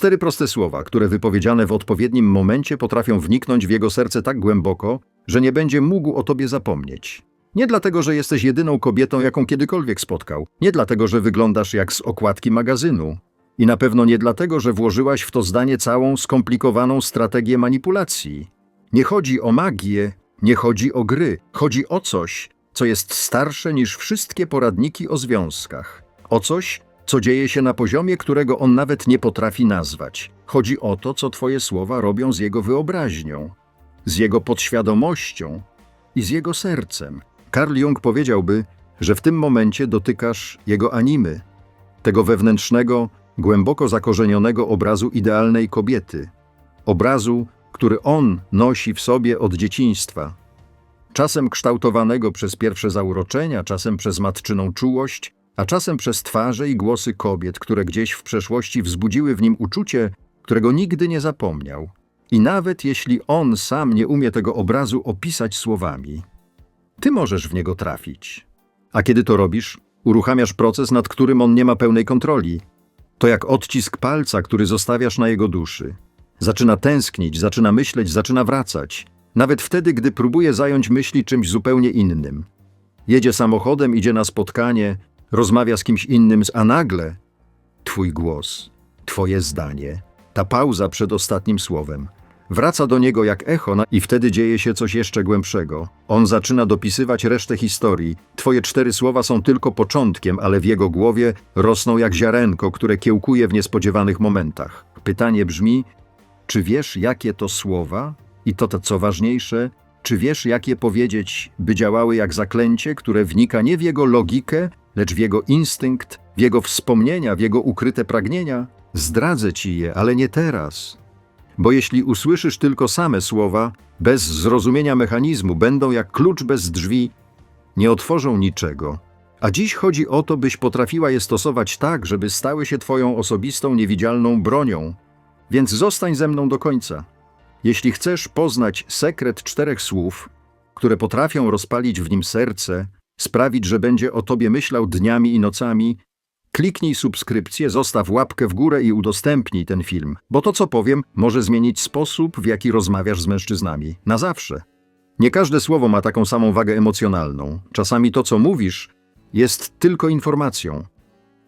Cztery proste słowa, które wypowiedziane w odpowiednim momencie potrafią wniknąć w jego serce tak głęboko, że nie będzie mógł o tobie zapomnieć. Nie dlatego, że jesteś jedyną kobietą, jaką kiedykolwiek spotkał. Nie dlatego, że wyglądasz jak z okładki magazynu. I na pewno nie dlatego, że włożyłaś w to zdanie całą skomplikowaną strategię manipulacji. Nie chodzi o magię, nie chodzi o gry. Chodzi o coś, co jest starsze niż wszystkie poradniki o związkach. O coś, co dzieje się na poziomie, którego on nawet nie potrafi nazwać. Chodzi o to, co twoje słowa robią z jego wyobraźnią, z jego podświadomością i z jego sercem. Carl Jung powiedziałby, że w tym momencie dotykasz jego animy, tego wewnętrznego, głęboko zakorzenionego obrazu idealnej kobiety, obrazu, który on nosi w sobie od dzieciństwa. Czasem kształtowanego przez pierwsze zauroczenia, czasem przez matczyną czułość, a czasem przez twarze i głosy kobiet, które gdzieś w przeszłości wzbudziły w nim uczucie, którego nigdy nie zapomniał. I nawet jeśli on sam nie umie tego obrazu opisać słowami, ty możesz w niego trafić. A kiedy to robisz, uruchamiasz proces, nad którym on nie ma pełnej kontroli. To jak odcisk palca, który zostawiasz na jego duszy. Zaczyna tęsknić, zaczyna myśleć, zaczyna wracać. Nawet wtedy, gdy próbuje zająć myśli czymś zupełnie innym. Jedzie samochodem, idzie na spotkanie, rozmawia z kimś innym, a nagle twój głos, twoje zdanie, ta pauza przed ostatnim słowem. Wraca do niego jak echo i wtedy dzieje się coś jeszcze głębszego. On zaczyna dopisywać resztę historii. Twoje cztery słowa są tylko początkiem, ale w jego głowie rosną jak ziarenko, które kiełkuje w niespodziewanych momentach. Pytanie brzmi, czy wiesz, jakie to słowa? I to, to co ważniejsze, czy wiesz, jakie powiedzieć, by działały jak zaklęcie, które wnika nie w jego logikę, lecz w jego instynkt, w jego wspomnienia, w jego ukryte pragnienia? Zdradzę ci je, ale nie teraz. Bo jeśli usłyszysz tylko same słowa, bez zrozumienia mechanizmu, będą jak klucz bez drzwi, nie otworzą niczego. A dziś chodzi o to, byś potrafiła je stosować tak, żeby stały się twoją osobistą, niewidzialną bronią. Więc zostań ze mną do końca. Jeśli chcesz poznać sekret czterech słów, które potrafią rozpalić w nim serce, sprawić, że będzie o tobie myślał dniami i nocami, kliknij subskrypcję, zostaw łapkę w górę i udostępnij ten film, bo to, co powiem, może zmienić sposób, w jaki rozmawiasz z mężczyznami. Na zawsze. Nie każde słowo ma taką samą wagę emocjonalną. Czasami to, co mówisz, jest tylko informacją,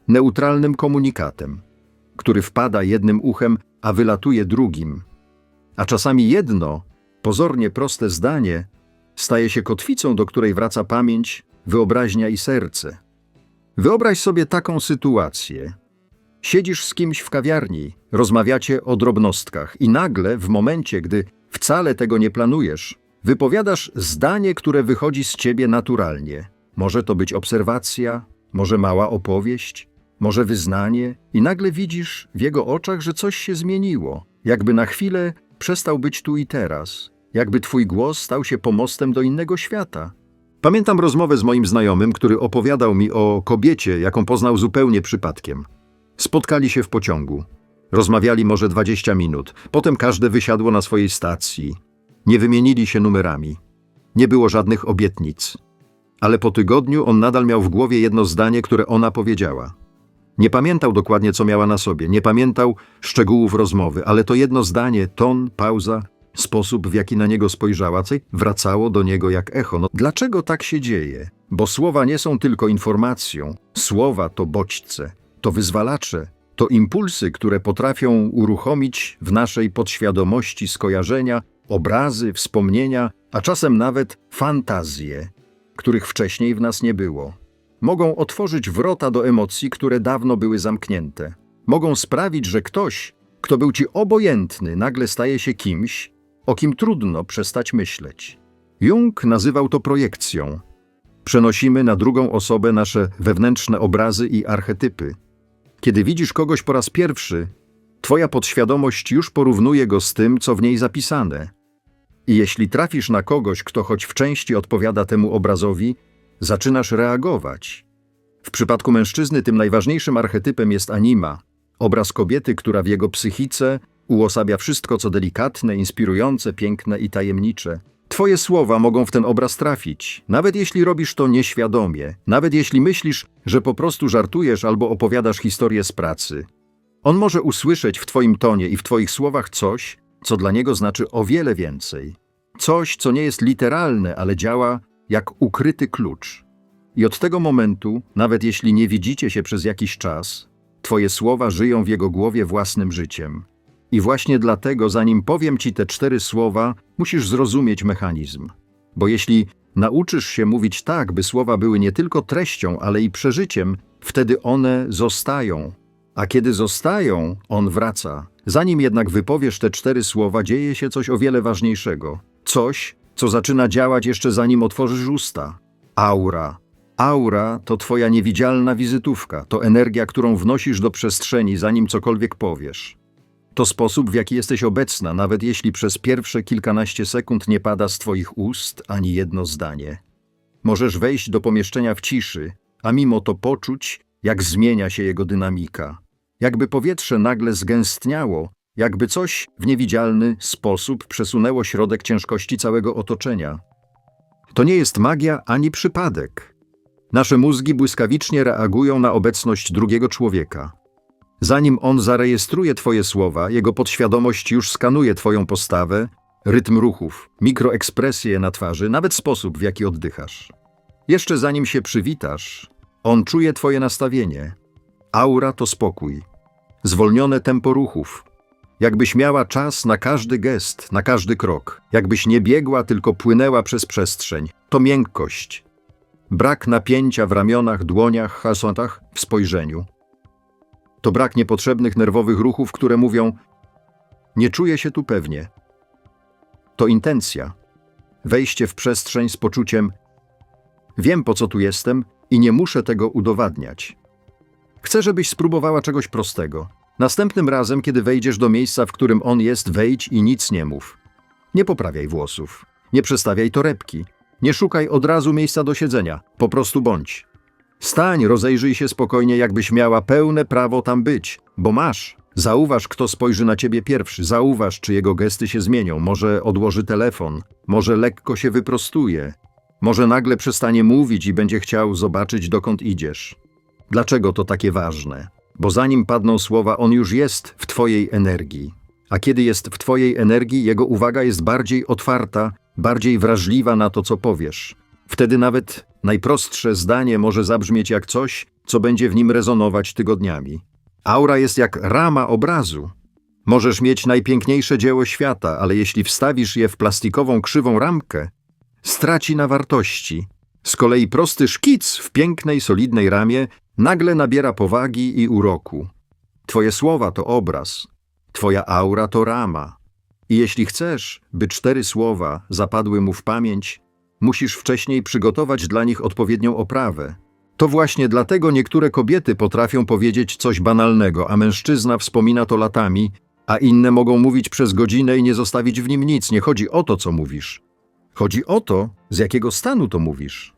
neutralnym komunikatem, który wpada jednym uchem, a wylatuje drugim. A czasami jedno, pozornie proste zdanie staje się kotwicą, do której wraca pamięć, wyobraźnia i serce. Wyobraź sobie taką sytuację. Siedzisz z kimś w kawiarni, rozmawiacie o drobnostkach i nagle, w momencie, gdy wcale tego nie planujesz, wypowiadasz zdanie, które wychodzi z ciebie naturalnie. Może to być obserwacja, może mała opowieść, może wyznanie, i nagle widzisz w jego oczach, że coś się zmieniło, jakby na chwilę przestał być tu i teraz, jakby twój głos stał się pomostem do innego świata. Pamiętam rozmowę z moim znajomym, który opowiadał mi o kobiecie, jaką poznał zupełnie przypadkiem. Spotkali się w pociągu. Rozmawiali może 20 minut. Potem każde wysiadło na swojej stacji. Nie wymienili się numerami. Nie było żadnych obietnic. Ale po tygodniu on nadal miał w głowie jedno zdanie, które ona powiedziała. Nie pamiętał dokładnie, co miała na sobie, nie pamiętał szczegółów rozmowy, ale to jedno zdanie, ton, pauza, sposób, w jaki na niego spojrzała, wracało do niego jak echo. No, dlaczego tak się dzieje? Bo słowa nie są tylko informacją. Słowa to bodźce, to wyzwalacze, to impulsy, które potrafią uruchomić w naszej podświadomości skojarzenia, obrazy, wspomnienia, a czasem nawet fantazje, których wcześniej w nas nie było. Mogą otworzyć wrota do emocji, które dawno były zamknięte. Mogą sprawić, że ktoś, kto był ci obojętny, nagle staje się kimś, o kim trudno przestać myśleć. Jung nazywał to projekcją. Przenosimy na drugą osobę nasze wewnętrzne obrazy i archetypy. Kiedy widzisz kogoś po raz pierwszy, twoja podświadomość już porównuje go z tym, co w niej zapisane. I jeśli trafisz na kogoś, kto choć w części odpowiada temu obrazowi, zaczynasz reagować. W przypadku mężczyzny tym najważniejszym archetypem jest anima, obraz kobiety, która w jego psychice uosabia wszystko, co delikatne, inspirujące, piękne i tajemnicze. Twoje słowa mogą w ten obraz trafić, nawet jeśli robisz to nieświadomie, nawet jeśli myślisz, że po prostu żartujesz albo opowiadasz historię z pracy. On może usłyszeć w Twoim tonie i w Twoich słowach coś, co dla niego znaczy o wiele więcej. Coś, co nie jest literalne, ale działa jak ukryty klucz. I od tego momentu, nawet jeśli nie widzicie się przez jakiś czas, Twoje słowa żyją w jego głowie własnym życiem. I właśnie dlatego, zanim powiem Ci te cztery słowa, musisz zrozumieć mechanizm. Bo jeśli nauczysz się mówić tak, by słowa były nie tylko treścią, ale i przeżyciem, wtedy one zostają. A kiedy zostają, on wraca. Zanim jednak wypowiesz te cztery słowa, dzieje się coś o wiele ważniejszego. Coś, co zaczyna działać jeszcze zanim otworzysz usta. Aura. Aura to twoja niewidzialna wizytówka, to energia, którą wnosisz do przestrzeni, zanim cokolwiek powiesz. To sposób, w jaki jesteś obecna, nawet jeśli przez pierwsze kilkanaście sekund nie pada z twoich ust ani jedno zdanie. Możesz wejść do pomieszczenia w ciszy, a mimo to poczuć, jak zmienia się jego dynamika. Jakby powietrze nagle zgęstniało, jakby coś w niewidzialny sposób przesunęło środek ciężkości całego otoczenia. To nie jest magia ani przypadek. Nasze mózgi błyskawicznie reagują na obecność drugiego człowieka. Zanim on zarejestruje Twoje słowa, jego podświadomość już skanuje Twoją postawę, rytm ruchów, mikroekspresje na twarzy, nawet sposób, w jaki oddychasz. Jeszcze zanim się przywitasz, on czuje Twoje nastawienie. Aura to spokój, zwolnione tempo ruchów, jakbyś miała czas na każdy gest, na każdy krok, jakbyś nie biegła, tylko płynęła przez przestrzeń. To miękkość, brak napięcia w ramionach, dłoniach, hasotach, w spojrzeniu. To brak niepotrzebnych nerwowych ruchów, które mówią: Nie czuję się tu pewnie. To intencja, wejście w przestrzeń z poczuciem: Wiem po co tu jestem i nie muszę tego udowadniać. Chcę, żebyś spróbowała czegoś prostego. Następnym razem, kiedy wejdziesz do miejsca, w którym on jest, wejdź i nic nie mów. Nie poprawiaj włosów, nie przestawiaj torebki, nie szukaj od razu miejsca do siedzenia, po prostu bądź. Stań, rozejrzyj się spokojnie, jakbyś miała pełne prawo tam być, bo masz. Zauważ, kto spojrzy na ciebie pierwszy, zauważ, czy jego gesty się zmienią, może odłoży telefon, może lekko się wyprostuje, może nagle przestanie mówić i będzie chciał zobaczyć, dokąd idziesz. Dlaczego to takie ważne? Bo zanim padną słowa, on już jest w Twojej energii. A kiedy jest w Twojej energii, jego uwaga jest bardziej otwarta, bardziej wrażliwa na to, co powiesz. Wtedy nawet najprostsze zdanie może zabrzmieć jak coś, co będzie w nim rezonować tygodniami. Aura jest jak rama obrazu. Możesz mieć najpiękniejsze dzieło świata, ale jeśli wstawisz je w plastikową krzywą ramkę, straci na wartości. Z kolei prosty szkic w pięknej, solidnej ramie nagle nabiera powagi i uroku. Twoje słowa to obraz, Twoja aura to rama. I jeśli chcesz, by cztery słowa zapadły mu w pamięć, musisz wcześniej przygotować dla nich odpowiednią oprawę. To właśnie dlatego niektóre kobiety potrafią powiedzieć coś banalnego, a mężczyzna wspomina to latami, a inne mogą mówić przez godzinę i nie zostawić w nim nic. Nie chodzi o to, co mówisz. Chodzi o to, z jakiego stanu to mówisz.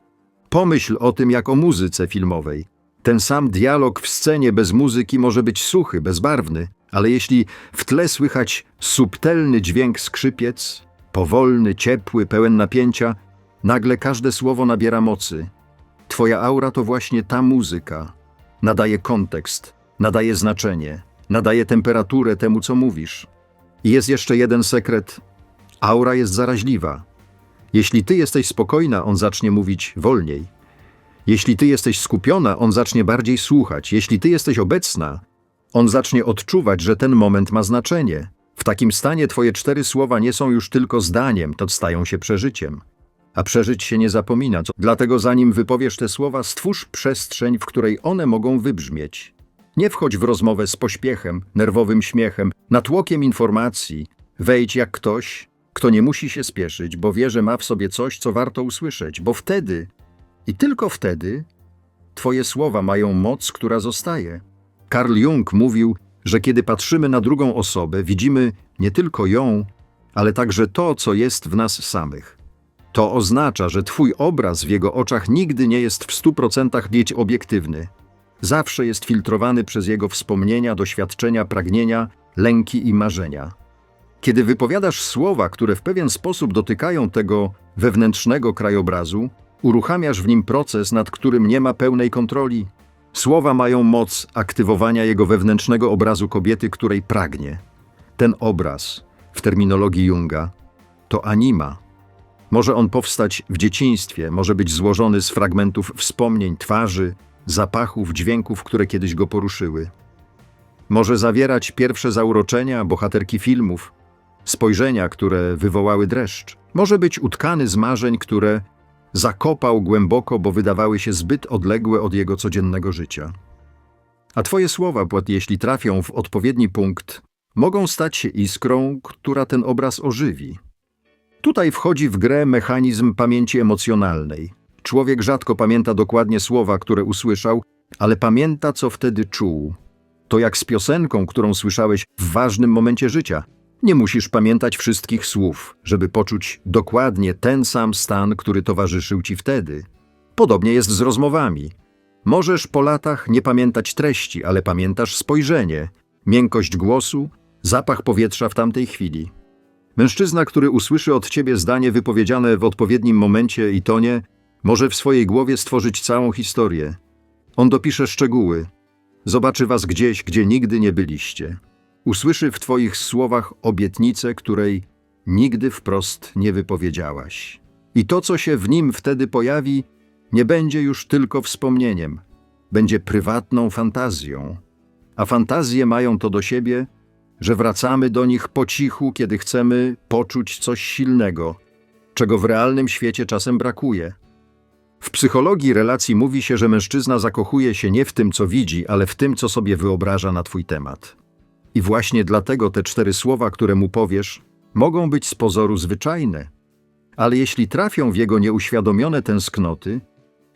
Pomyśl o tym jak o muzyce filmowej. Ten sam dialog w scenie bez muzyki może być suchy, bezbarwny, ale jeśli w tle słychać subtelny dźwięk skrzypiec, powolny, ciepły, pełen napięcia, nagle każde słowo nabiera mocy. Twoja aura to właśnie ta muzyka. Nadaje kontekst, nadaje znaczenie, nadaje temperaturę temu, co mówisz. I jest jeszcze jeden sekret. Aura jest zaraźliwa. Jeśli ty jesteś spokojna, on zacznie mówić wolniej. Jeśli ty jesteś skupiona, on zacznie bardziej słuchać. Jeśli ty jesteś obecna, on zacznie odczuwać, że ten moment ma znaczenie. W takim stanie twoje cztery słowa nie są już tylko zdaniem, to stają się przeżyciem. A przeżyć się nie zapomina, dlatego zanim wypowiesz te słowa, stwórz przestrzeń, w której one mogą wybrzmieć. Nie wchodź w rozmowę z pośpiechem, nerwowym śmiechem, natłokiem informacji. Wejdź jak ktoś, kto nie musi się spieszyć, bo wie, że ma w sobie coś, co warto usłyszeć, bo wtedy i tylko wtedy Twoje słowa mają moc, która zostaje. Carl Jung mówił, że kiedy patrzymy na drugą osobę, widzimy nie tylko ją, ale także to, co jest w nas samych. To oznacza, że Twój obraz w jego oczach nigdy nie jest w stu procentach mieć obiektywny. Zawsze jest filtrowany przez jego wspomnienia, doświadczenia, pragnienia, lęki i marzenia. Kiedy wypowiadasz słowa, które w pewien sposób dotykają tego wewnętrznego krajobrazu, uruchamiasz w nim proces, nad którym nie ma pełnej kontroli. Słowa mają moc aktywowania jego wewnętrznego obrazu kobiety, której pragnie. Ten obraz, w terminologii Junga, to anima. Może on powstać w dzieciństwie, może być złożony z fragmentów wspomnień, twarzy, zapachów, dźwięków, które kiedyś go poruszyły. Może zawierać pierwsze zauroczenia bohaterki filmów, spojrzenia, które wywołały dreszcz. Może być utkany z marzeń, które zakopał głęboko, bo wydawały się zbyt odległe od jego codziennego życia. A twoje słowa, jeśli trafią w odpowiedni punkt, mogą stać się iskrą, która ten obraz ożywi. Tutaj wchodzi w grę mechanizm pamięci emocjonalnej. Człowiek rzadko pamięta dokładnie słowa, które usłyszał, ale pamięta, co wtedy czuł. To jak z piosenką, którą słyszałeś w ważnym momencie życia. Nie musisz pamiętać wszystkich słów, żeby poczuć dokładnie ten sam stan, który towarzyszył ci wtedy. Podobnie jest z rozmowami. Możesz po latach nie pamiętać treści, ale pamiętasz spojrzenie, miękkość głosu, zapach powietrza w tamtej chwili. Mężczyzna, który usłyszy od ciebie zdanie wypowiedziane w odpowiednim momencie i tonie, może w swojej głowie stworzyć całą historię. On dopisze szczegóły, zobaczy was gdzieś, gdzie nigdy nie byliście. Usłyszy w twoich słowach obietnicę, której nigdy wprost nie wypowiedziałaś. I to, co się w nim wtedy pojawi, nie będzie już tylko wspomnieniem, będzie prywatną fantazją. A fantazje mają to do siebie, że wracamy do nich po cichu, kiedy chcemy poczuć coś silnego, czego w realnym świecie czasem brakuje. W psychologii relacji mówi się, że mężczyzna zakochuje się nie w tym, co widzi, ale w tym, co sobie wyobraża na twój temat. I właśnie dlatego te cztery słowa, które mu powiesz, mogą być z pozoru zwyczajne, ale jeśli trafią w jego nieuświadomione tęsknoty,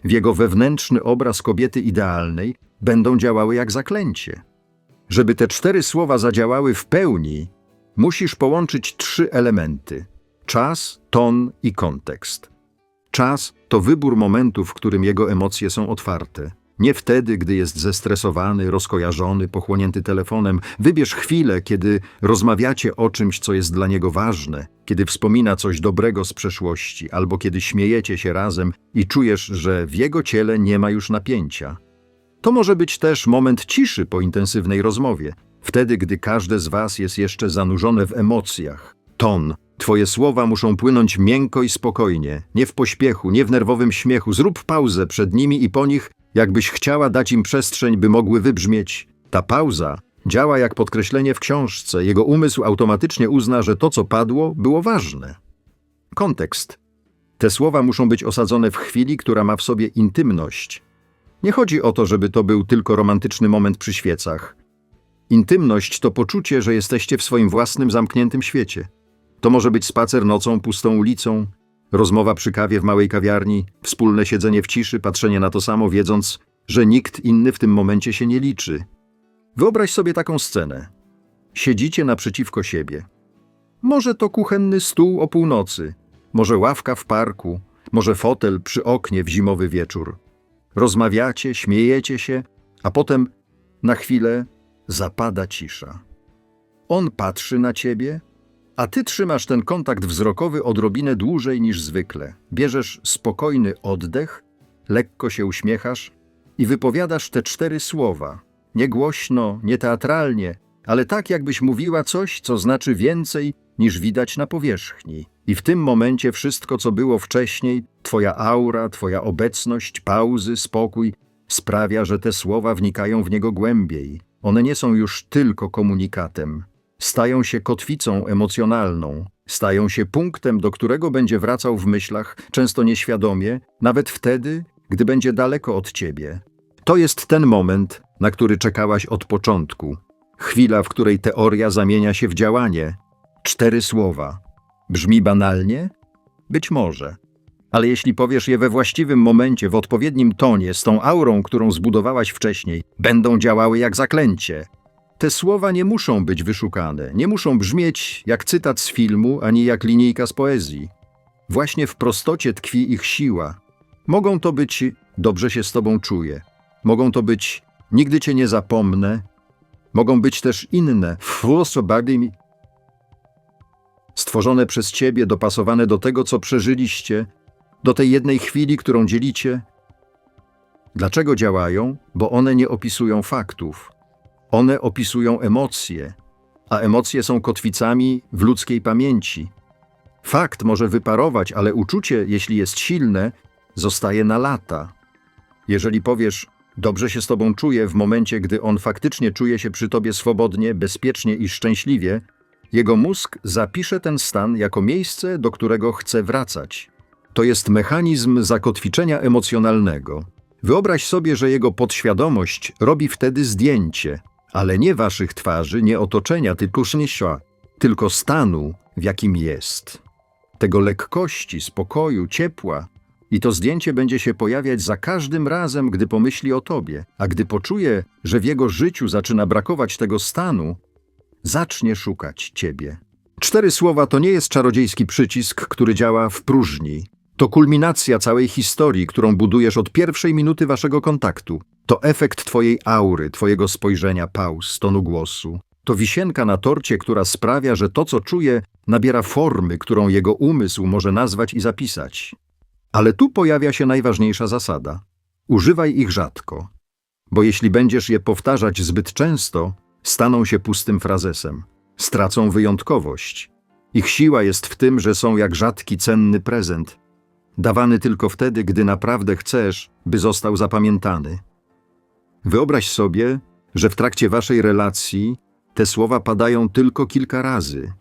w jego wewnętrzny obraz kobiety idealnej, będą działały jak zaklęcie. Żeby te cztery słowa zadziałały w pełni, musisz połączyć trzy elementy: czas, ton i kontekst. Czas to wybór momentu, w którym jego emocje są otwarte. Nie wtedy, gdy jest zestresowany, rozkojarzony, pochłonięty telefonem. Wybierz chwilę, kiedy rozmawiacie o czymś, co jest dla niego ważne, kiedy wspomina coś dobrego z przeszłości, albo kiedy śmiejecie się razem i czujesz, że w jego ciele nie ma już napięcia. To może być też moment ciszy po intensywnej rozmowie, wtedy, gdy każde z was jest jeszcze zanurzone w emocjach. Ton. Twoje słowa muszą płynąć miękko i spokojnie, nie w pośpiechu, nie w nerwowym śmiechu. Zrób pauzę przed nimi i po nich, jakbyś chciała dać im przestrzeń, by mogły wybrzmieć. Ta pauza działa jak podkreślenie w książce. Jego umysł automatycznie uzna, że to, co padło, było ważne. Kontekst. Te słowa muszą być osadzone w chwili, która ma w sobie intymność. Nie chodzi o to, żeby to był tylko romantyczny moment przy świecach. Intymność to poczucie, że jesteście w swoim własnym zamkniętym świecie. To może być spacer nocą pustą ulicą, rozmowa przy kawie w małej kawiarni, wspólne siedzenie w ciszy, patrzenie na to samo, wiedząc, że nikt inny w tym momencie się nie liczy. Wyobraź sobie taką scenę. Siedzicie naprzeciwko siebie. Może to kuchenny stół o północy, może ławka w parku, może fotel przy oknie w zimowy wieczór. Rozmawiacie, śmiejecie się, a potem na chwilę zapada cisza. On patrzy na ciebie, a ty trzymasz ten kontakt wzrokowy odrobinę dłużej niż zwykle. Bierzesz spokojny oddech, lekko się uśmiechasz i wypowiadasz te cztery słowa. Nie głośno, nie teatralnie, ale tak, jakbyś mówiła coś, co znaczy więcej niż widać na powierzchni. I w tym momencie wszystko, co było wcześniej, twoja aura, twoja obecność, pauzy, spokój, sprawia, że te słowa wnikają w niego głębiej. One nie są już tylko komunikatem. Stają się kotwicą emocjonalną, stają się punktem, do którego będzie wracał w myślach, często nieświadomie, nawet wtedy, gdy będzie daleko od ciebie. To jest ten moment, na który czekałaś od początku. Chwila, w której teoria zamienia się w działanie. Cztery słowa. Brzmi banalnie? Być może. Ale jeśli powiesz je we właściwym momencie, w odpowiednim tonie, z tą aurą, którą zbudowałaś wcześniej, będą działały jak zaklęcie. Te słowa nie muszą być wyszukane, nie muszą brzmieć jak cytat z filmu, ani jak linijka z poezji. Właśnie w prostocie tkwi ich siła. Mogą to być dobrze się z tobą czuję. Mogą to być nigdy cię nie zapomnę. Mogą być też inne. Bardziej mi stworzone przez Ciebie, dopasowane do tego, co przeżyliście, do tej jednej chwili, którą dzielicie. Dlaczego działają? Bo one nie opisują faktów. One opisują emocje, a emocje są kotwicami w ludzkiej pamięci. Fakt może wyparować, ale uczucie, jeśli jest silne, zostaje na lata. Jeżeli powiesz, dobrze się z tobą czuję w momencie, gdy on faktycznie czuje się przy tobie swobodnie, bezpiecznie i szczęśliwie, jego mózg zapisze ten stan jako miejsce, do którego chce wracać. To jest mechanizm zakotwiczenia emocjonalnego. Wyobraź sobie, że jego podświadomość robi wtedy zdjęcie, ale nie waszych twarzy, nie otoczenia, tylko sznysia, tylko stanu, w jakim jest. Tego lekkości, spokoju, ciepła. I to zdjęcie będzie się pojawiać za każdym razem, gdy pomyśli o tobie, a gdy poczuje, że w jego życiu zaczyna brakować tego stanu, zacznie szukać ciebie. Cztery słowa to nie jest czarodziejski przycisk, który działa w próżni. To kulminacja całej historii, którą budujesz od pierwszej minuty waszego kontaktu. To efekt twojej aury, twojego spojrzenia, pauz, tonu głosu. To wisienka na torcie, która sprawia, że to, co czuje, nabiera formy, którą jego umysł może nazwać i zapisać. Ale tu pojawia się najważniejsza zasada. Używaj ich rzadko, bo jeśli będziesz je powtarzać zbyt często, staną się pustym frazesem, stracą wyjątkowość. Ich siła jest w tym, że są jak rzadki, cenny prezent, dawany tylko wtedy, gdy naprawdę chcesz, by został zapamiętany. Wyobraź sobie, że w trakcie waszej relacji te słowa padają tylko kilka razy.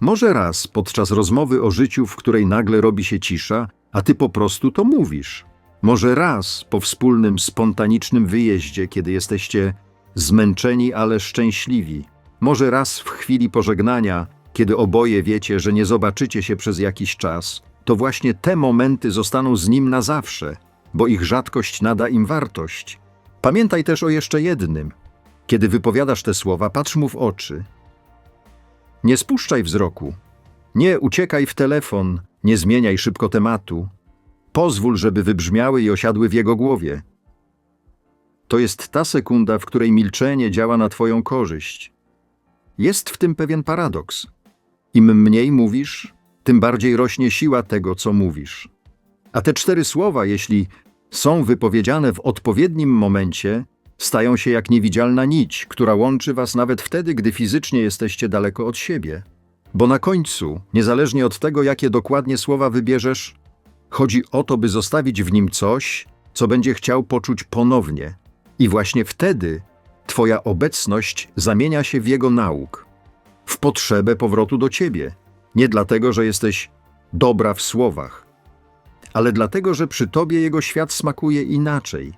Może raz podczas rozmowy o życiu, w której nagle robi się cisza, a ty po prostu to mówisz. Może raz po wspólnym, spontanicznym wyjeździe, kiedy jesteście zmęczeni, ale szczęśliwi. Może raz w chwili pożegnania, kiedy oboje wiecie, że nie zobaczycie się przez jakiś czas. To właśnie te momenty zostaną z nim na zawsze, bo ich rzadkość nada im wartość. Pamiętaj też o jeszcze jednym. Kiedy wypowiadasz te słowa, patrz mu w oczy. Nie spuszczaj wzroku. Nie uciekaj w telefon, nie zmieniaj szybko tematu. Pozwól, żeby wybrzmiały i osiadły w jego głowie. To jest ta sekunda, w której milczenie działa na Twoją korzyść. Jest w tym pewien paradoks. Im mniej mówisz, tym bardziej rośnie siła tego, co mówisz. A te cztery słowa, jeśli są wypowiedziane w odpowiednim momencie, stają się jak niewidzialna nić, która łączy Was nawet wtedy, gdy fizycznie jesteście daleko od siebie. Bo na końcu, niezależnie od tego, jakie dokładnie słowa wybierzesz, chodzi o to, by zostawić w nim coś, co będzie chciał poczuć ponownie. I właśnie wtedy Twoja obecność zamienia się w jego nauk, w potrzebę powrotu do Ciebie. Nie dlatego, że jesteś dobra w słowach, ale dlatego, że przy Tobie jego świat smakuje inaczej.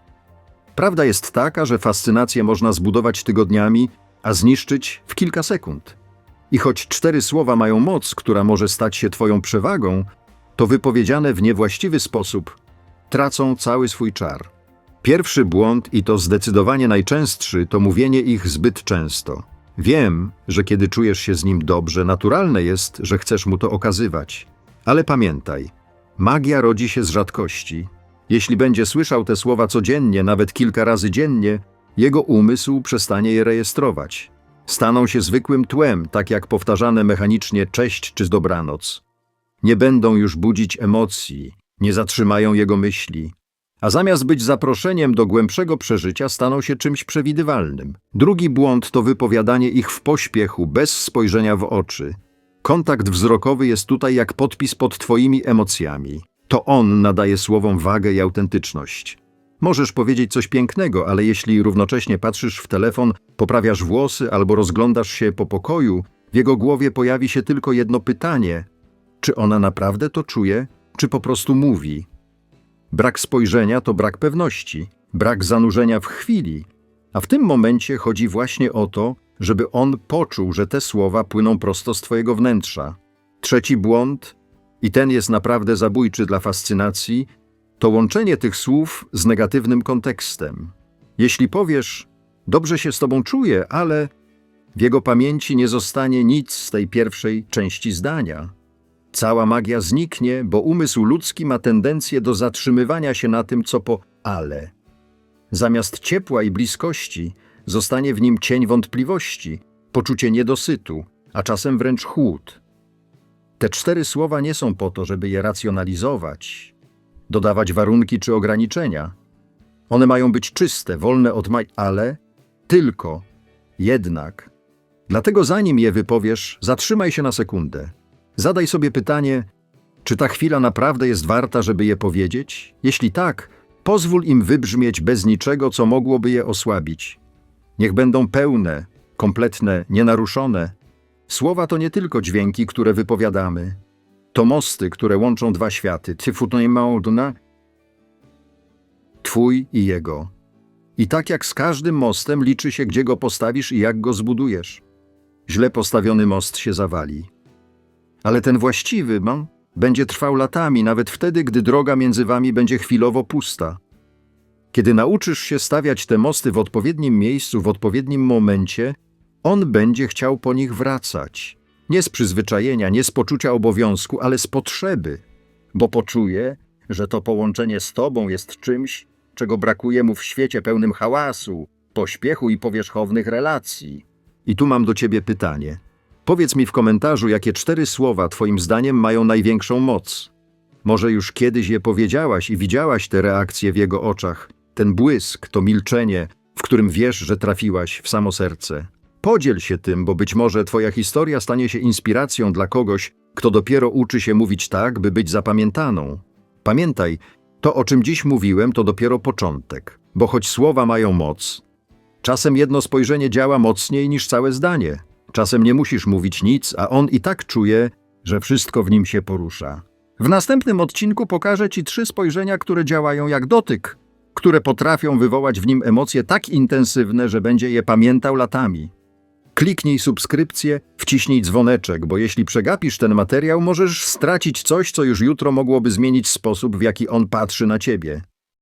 Prawda jest taka, że fascynację można zbudować tygodniami, a zniszczyć w kilka sekund. I choć cztery słowa mają moc, która może stać się Twoją przewagą, to wypowiedziane w niewłaściwy sposób tracą cały swój czar. Pierwszy błąd, i to zdecydowanie najczęstszy, to mówienie ich zbyt często. Wiem, że kiedy czujesz się z nim dobrze, naturalne jest, że chcesz mu to okazywać. Ale pamiętaj, magia rodzi się z rzadkości. Jeśli będzie słyszał te słowa codziennie, nawet kilka razy dziennie, jego umysł przestanie je rejestrować. Staną się zwykłym tłem, tak jak powtarzane mechanicznie cześć czy dobranoc. Nie będą już budzić emocji, nie zatrzymają jego myśli, a zamiast być zaproszeniem do głębszego przeżycia, staną się czymś przewidywalnym. Drugi błąd to wypowiadanie ich w pośpiechu, bez spojrzenia w oczy. Kontakt wzrokowy jest tutaj jak podpis pod Twoimi emocjami. To on nadaje słowom wagę i autentyczność. Możesz powiedzieć coś pięknego, ale jeśli równocześnie patrzysz w telefon, poprawiasz włosy albo rozglądasz się po pokoju, w jego głowie pojawi się tylko jedno pytanie: czy ona naprawdę to czuje, czy po prostu mówi? Brak spojrzenia to brak pewności, brak zanurzenia w chwili, a w tym momencie chodzi właśnie o to, żeby on poczuł, że te słowa płyną prosto z Twojego wnętrza. Trzeci błąd, i ten jest naprawdę zabójczy dla fascynacji, to łączenie tych słów z negatywnym kontekstem. Jeśli powiesz, dobrze się z Tobą czuję, ale w jego pamięci nie zostanie nic z tej pierwszej części zdania. Cała magia zniknie, bo umysł ludzki ma tendencję do zatrzymywania się na tym, co po ale. Zamiast ciepła i bliskości zostanie w nim cień wątpliwości, poczucie niedosytu, a czasem wręcz chłód. Te cztery słowa nie są po to, żeby je racjonalizować, dodawać warunki czy ograniczenia. One mają być czyste, wolne od maj, ale tylko, jednak. Dlatego zanim je wypowiesz, zatrzymaj się na sekundę. Zadaj sobie pytanie, czy ta chwila naprawdę jest warta, żeby je powiedzieć? Jeśli tak, pozwól im wybrzmieć bez niczego, co mogłoby je osłabić. Niech będą pełne, kompletne, nienaruszone. Słowa to nie tylko dźwięki, które wypowiadamy. To mosty, które łączą dwa światy. Ty futujmaudna, twój i jego. I tak jak z każdym mostem liczy się, gdzie go postawisz i jak go zbudujesz. Źle postawiony most się zawali. Ale ten właściwy, mam, będzie trwał latami, nawet wtedy, gdy droga między wami będzie chwilowo pusta. Kiedy nauczysz się stawiać te mosty w odpowiednim miejscu, w odpowiednim momencie, on będzie chciał po nich wracać. Nie z przyzwyczajenia, nie z poczucia obowiązku, ale z potrzeby, bo poczuje, że to połączenie z tobą jest czymś, czego brakuje mu w świecie pełnym hałasu, pośpiechu i powierzchownych relacji. I tu mam do ciebie pytanie. Powiedz mi w komentarzu, jakie cztery słowa twoim zdaniem mają największą moc. Może już kiedyś je powiedziałaś i widziałaś te reakcje w jego oczach, ten błysk, to milczenie, w którym wiesz, że trafiłaś w samo serce. Podziel się tym, bo być może twoja historia stanie się inspiracją dla kogoś, kto dopiero uczy się mówić tak, by być zapamiętaną. Pamiętaj, to o czym dziś mówiłem, to dopiero początek, bo choć słowa mają moc, czasem jedno spojrzenie działa mocniej niż całe zdanie. Czasem nie musisz mówić nic, a on i tak czuje, że wszystko w nim się porusza. W następnym odcinku pokażę Ci trzy spojrzenia, które działają jak dotyk, które potrafią wywołać w nim emocje tak intensywne, że będzie je pamiętał latami. Kliknij subskrypcję, wciśnij dzwoneczek, bo jeśli przegapisz ten materiał, możesz stracić coś, co już jutro mogłoby zmienić sposób, w jaki on patrzy na ciebie.